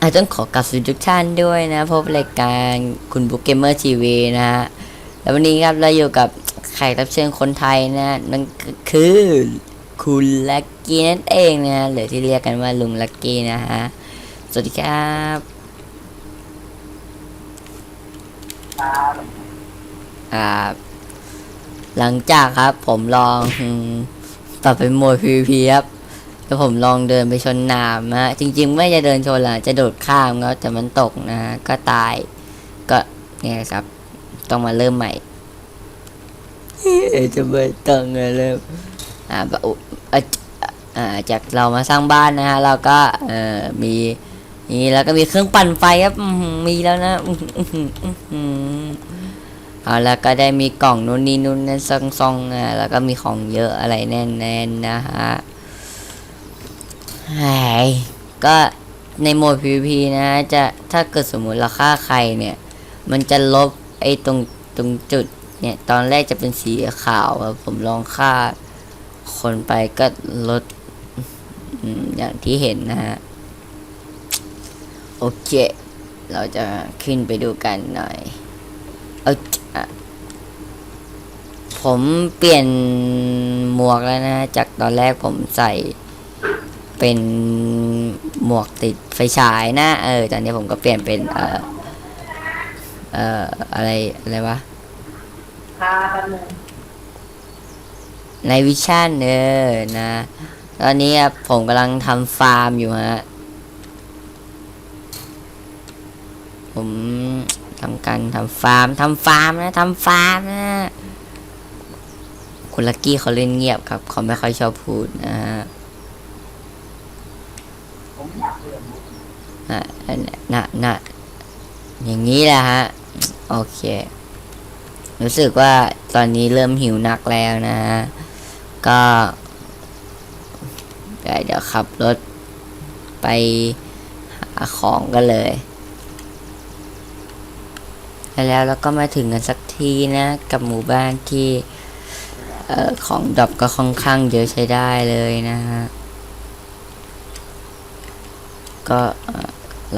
อาต้องขอกลับสู่ทุกท่านด้วยนะพบรายการคุณบุ๊กเกมเมอร์ทีวีนะฮะแล้ววันนี้ครับเราอยู่กับแขกรับเชิญคนไทยนะนั่นคือคุณลักกี้นั่นเองนะหรือที่เรียกกันว่าลุงลักกี้นะฮะสวัสดีครับอ่าหลังจากครับผมลองอืมปรับเป็นโหมด PVP ครับ แล้วผมลองเดินไปชนน้ำนะฮะจริง ๆ ไม่จะเดินชนหละจะโดดข้ามก็แต่มันตกนะฮะก็ตายก็เนี่ยครับ ต้องมาเริ่มใหม่จะไม่ต้องมาเริ่มอ่าบะอุอะอ่าจากเรามาสร้างบ้านนะฮะเราก็เอ่อมีนี่แล้วก็มีเครื่องปั่นไฟครับอื้อหือมีแล้วนะอื้อหืออื้อหืออื้อหือเอาแล้วก็ได้มีกล่องนู่นนี่นู่นนั่นซองซองๆอะแล้วก็มีของเยอะอะไรแน่นๆนะฮะไอ้ ก็ในโหมด PVP นะจะถ้าเกิดสมมุติเราฆ่าใครเนี่ย มันจะลบไอ้ตรงตรงจุดเนี่ย ตอนแรกจะเป็นสีขาวผมลองฆ่าคนไปก็ลดอย่างที่เห็นนะฮะ โอเค เราจะขึ้นไปดูกันหน่อย เอาอะผมเปลี่ยนหมวกแล้วนะ จากตอนแรกผมใส่ เป็นหมวกติดไฟฉายนะ เออตอนนี้ผมก็เปลี่ยนเป็นเออเอออะไรอะไรวะในวิชั่นเออนะ ตอนนี้ครับผมกำลังทำฟาร์มอยู่ฮะ ผมทำการทำฟาร์มทำฟาร์มนะทำฟาร์มนะคุณลักกี้เขาเล่นเงียบครับ เขาไม่ค่อยชอบพูดนะฮะ ผมอยากเรียน น่ะน่ะน่ะอย่างนี้แหละฮะ โอเค รู้สึกว่าตอนนี้เริ่มหิวนักแล้วนะฮะ ก็เดี๋ยวขับรถไปหาของกันเลย แล้วเราก็มาถึงกันสักทีนะ กับหมู่บ้านที่เอ่อของดรอปก็ค่อนข้างเยอะใช้ได้เลยนะฮะ ก็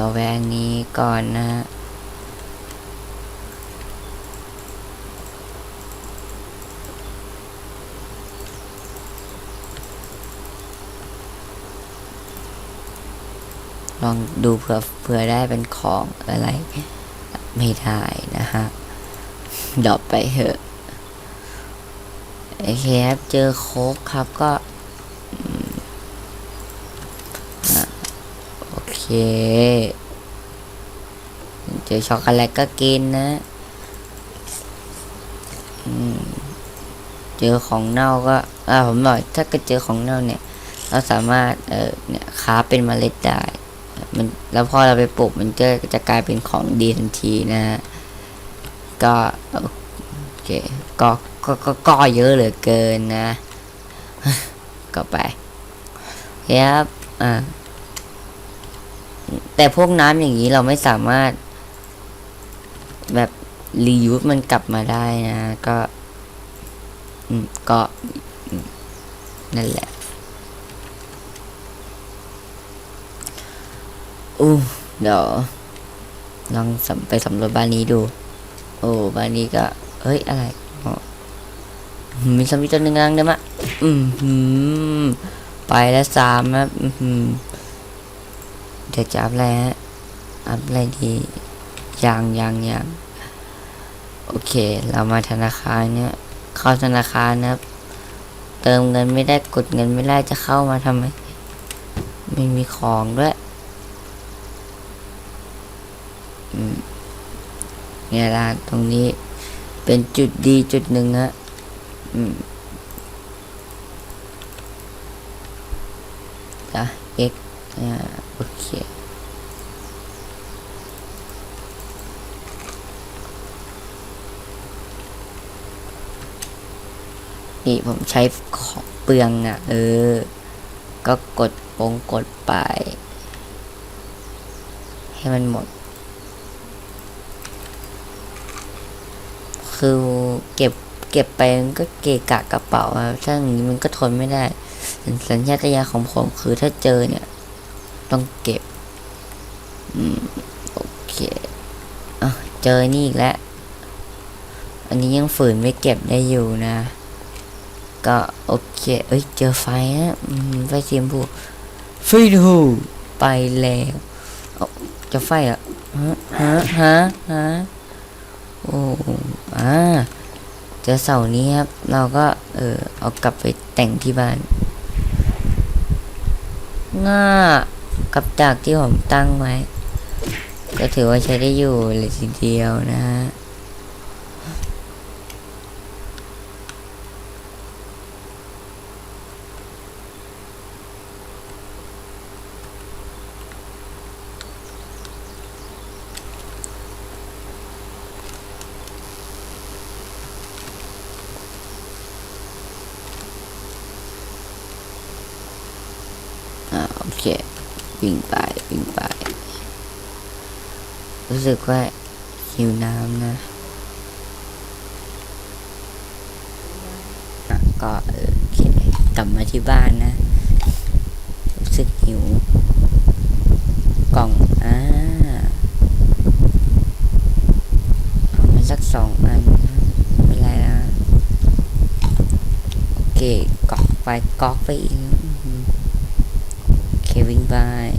เราแวงนี้ก่อนนะฮะลองดูเผื่อเผื่อได้เป็นของอะไร ไม่ได้นะฮะดรอปไปเถอะโอเคครับ เจอโค้กครับก็อืมอะโอ เคเจอช็อกโกแลตก็กินนะเจอของเน่าก็อ่าผมบอกถ้าเกิดเจอของเน่าเนี่ย เราสามารถเออเนี่ยค้าเป็นเมล็ดได้มันแล้วพอเราไปปลูกมันจะจะกลายเป็นของดีทันทีนะฮะก็โอเคก็ก็ก็ก็เยอะเหลือเกินนะ ก็ไปครับอ่า แต่พวกน้ำอย่างนี้เราไม่สามารถ แบบรียูสมันกลับมาได้นะ ก็ก็นั่นแหละอู้เดี๋ยวลองไปสำรวจบ้านนี้ดู โอ้บ้านนี้ก็ เฮ้ย อะไรอ๋อมีสมิตัวหนึ่งกำลังเดิมอืมหืมไปแล้วสามนะอืมหืม เดี๋ยวจะอัพอะไรฮะ อัพอะไรดียังยังยังโอเค เรามาธนาคารเนี่ยเข้าธนาคารนะครับ เติมเงินไม่ได้กดเงินไม่ได้จะเข้ามาทำไมไม่มีของด้วยเนี่ยร้านตรงนี้เป็นจุดดีจุดหนึ่งฮะอืมจ้ะ x อ่าโอเคนี่ผมใช้ของเปลืองอะ เออ ก็กดปงกดไป ให้มันหมด คือเก็บเก็บไปมันก็เกะกะกระเป๋าอะถ้าอย่างนี้มันก็ทนไม่ได้ สัญชาตญาณของผมคือถ้าเจอเนี่ย ต้องเก็บอืมเจอนี่อีกแล้ว อันนี้ยังฝืนไม่เก็บได้อยู่นะ ก็โอเค เอ้ยเจอไฟนะไฟเสียมพูไฟดูไปแล้วเจะไฟอะฮะฮะฮะฮะโอ้อ่าเจอเสานี้ครับ เราก็เออเอากลับไปแต่งที่บ้านง่า กับจากที่ผมตั้งไว้ ก็ถือว่าใช้ได้อยู่เลยทีเดียวนะฮะอ่าโอเค วิ่งไปวิ่งไป รู้สึกว่าหิวน้ำนะก็เออโอเคกลับมาที่บ้านนะ รู้สึกหิว กล่องอ่าเอามาสักสองอันนะไม่เป็นไรนะโอเคกอกไปกอกไปอีก วิ่งบาย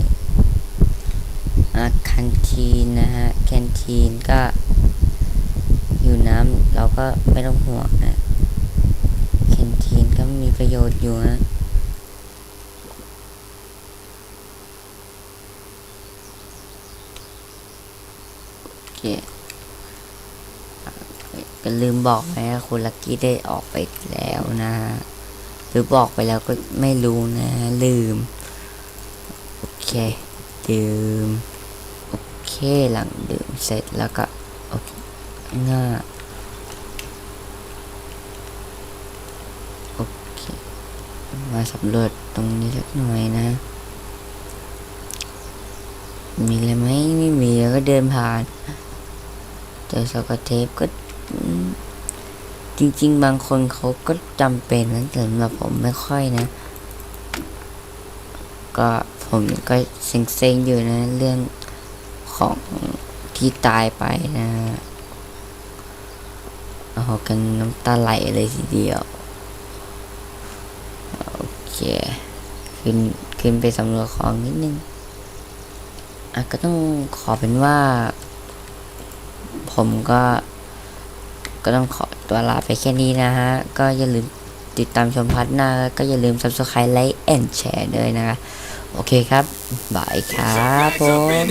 อะคันทีนนะฮะแคนทีนก็อยู่น้ำเราก็ไม่ต้องห่วงนะแคนทีนก็มีประโยชน์อยู่นะโอเคก็ลืมบอกไปนะคุณลักกี้ได้ออกไปแล้วนะหรือบอกไปแล้วก็ไม่รู้นะลืม เคดื่มโอเคหลังดื่มเสร็จแล้วก็โอเคง่าโอเคมาสำรวจตรงนี้สักหน่อยนะ มีอะไรไหมไม่มีแล้วก็เดินผ่านเจอสกอตเทปก็จริง ๆ บางคนเขาก็จำเป็นนะแต่สำหรับผมไม่ค่อยนะ ก็ ผมก็เซ็งๆอยู่นะเรื่องของที่ตายไปนะเอากันน้ำตาไหลเลยทีเดียว โอเค ขึ้นขึ้นไปสำรวจของนิดนึงอะก็ต้องขอเป็นว่า ผมก็ ก็ต้องขอตัวลาไปแค่นี้นะฮะ ก็อย่าลืมติดตามชมพัดหน้า ก็อย่าลืม subscribe ไลค์ and share ด้วยนะคะ โอเคครับบายครับผม